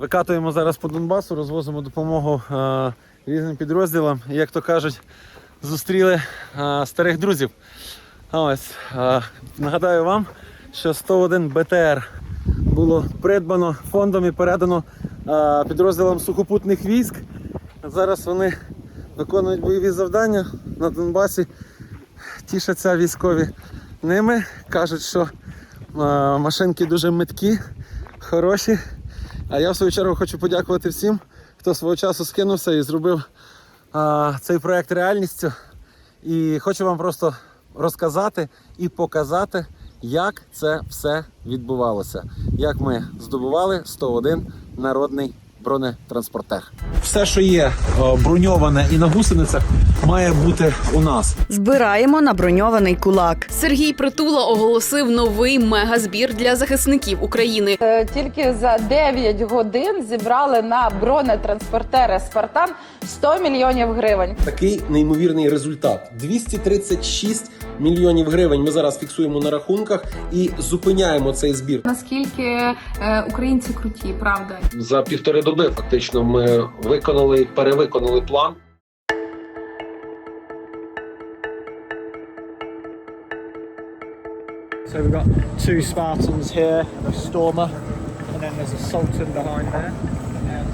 Викатуємо зараз по Донбасу, розвозимо допомогу е, різним підрозділам. І, Як то кажуть, зустріли е, старих друзів. Ось е, нагадаю вам, що 101 БТР було придбано фондом і передано е, підрозділам сухопутних військ. Зараз вони виконують бойові завдання на Донбасі. Тішаться військові ними. Кажуть, що е, машинки дуже меткі, хороші. А я в свою чергу хочу подякувати всім, хто свого часу скинувся і зробив а, цей проект реальністю. І хочу вам просто розказати і показати, як це все відбувалося. Як ми здобували 101 народний бронетранспортер. Все, що є броньоване і на гусеницях, має бути у нас. Збираємо на броньований кулак. Сергій Притула оголосив новий мегазбір для захисників України. Е, Тільки за 9 годин зібрали на бронетранспортери Спартан 100 мільйонів гривень. такий неймовірний результат. 236 мільйонів гривень ми зараз фіксуємо на рахунках і зупиняємо цей збір. наскільки е, українці круті, правда. За півтори доби фактично ми виконали, перевиконали план. So we've got two Spartans here, a Stormer, and then there's a Sultan behind there. And then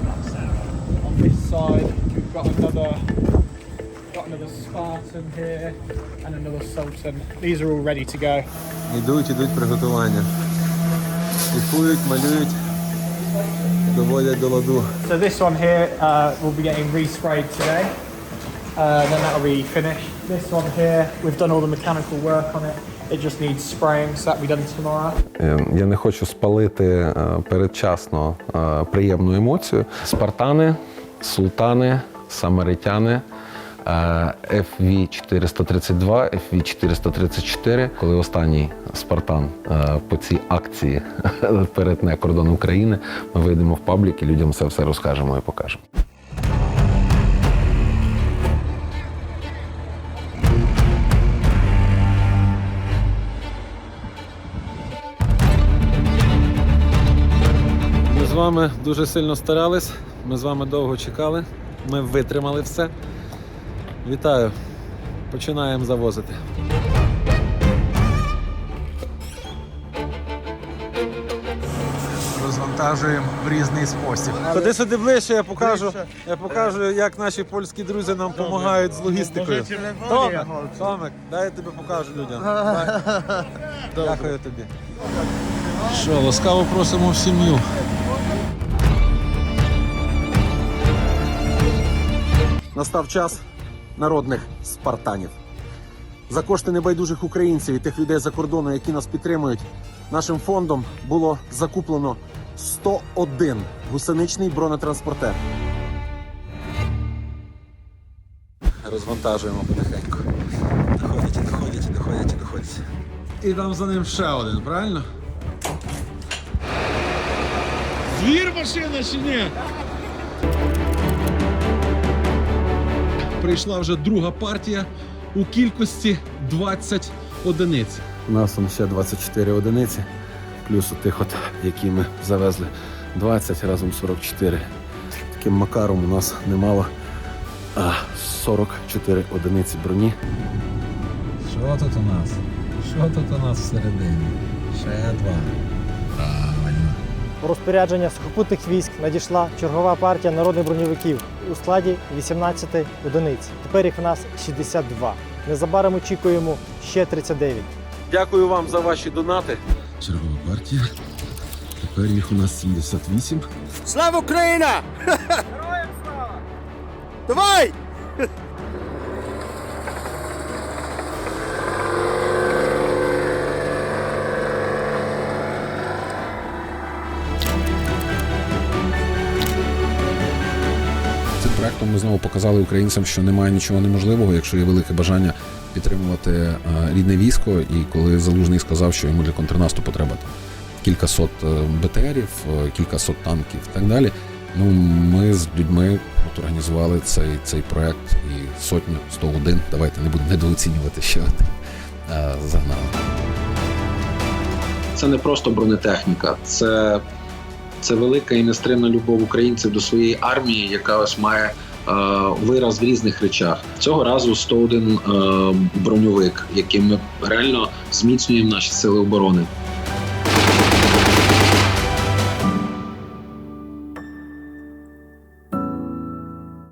on this side we've got another got another Spartan here and another Sultan. These are all ready to go. Ідуть, ідуть приготування. Шліфують, малюють, доводять до ладу. So this one here uh, will be getting resprayed today. Uh, then that'll be finished. This one here, we've done all the mechanical work on it. It just needs spraying, so that'll be done tomorrow. Е, Я не хочу спалити е, передчасно е, приємну емоцію. Спартани, султани, самаритяни. е, FV 432, FV 434. Коли останній Спартан е, по цій акції перетне кордон України, ми вийдемо в паблік і людям це все розкажемо і покажемо. Ми з вами дуже сильно старались, ми з вами довго чекали, ми витримали все. Вітаю! Починаємо завозити. Розвантажуємо в різний спосіб. Ходи сюди ближче, я покажу, я покажу, як наші польські друзі нам допомагають з логістикою. Томик, Томик, дай я тобі покажу людям. Дякую тобі. Що, ласкаво просимо в сім'ю. Настав час народних спартанів. За кошти небайдужих українців і тих людей за кордону, які нас підтримують, нашим фондом було закуплено 101 гусеничний бронетранспортер. Розвантажуємо потихеньку. Доходять, і доходять, і доходять, і доходять. І там за ним ще один, правильно? Звір машина чи ні? Прийшла вже друга партія у кількості 20 одиниць. У нас там ще 24 одиниці, плюс у тих, от, які ми завезли 20 разом 44. Таким макаром у нас немало а, 44 одиниці броні. Що тут у нас? Що тут у нас всередині? Ще два. Правильно. У розпорядження сухопутних військ надійшла чергова партія народних броньовиків у складі 18 одиниць. Тепер їх в нас 62. Незабаром очікуємо ще 39. Дякую вам за ваші донати. Чергова партія. Тепер їх у нас 78. Слава Україна! Героям слава! Давай! Цим проектом ми знову показали українцям, що немає нічого неможливого, якщо є велике бажання підтримувати е, рідне військо. І коли Залужний сказав, що йому для контрнаступу треба кілька сот е, БТРів, е, кілька сот танків і так далі. Ну, ми з людьми от організували цей, цей проект і сотню 101, давайте не будемо недооцінювати ще загнали. Це не просто бронетехніка, це Це велика і нестримна любов українців до своєї армії, яка ось має вираз в різних речах. Цього разу 101 е, броньовик, яким ми реально зміцнюємо наші сили оборони.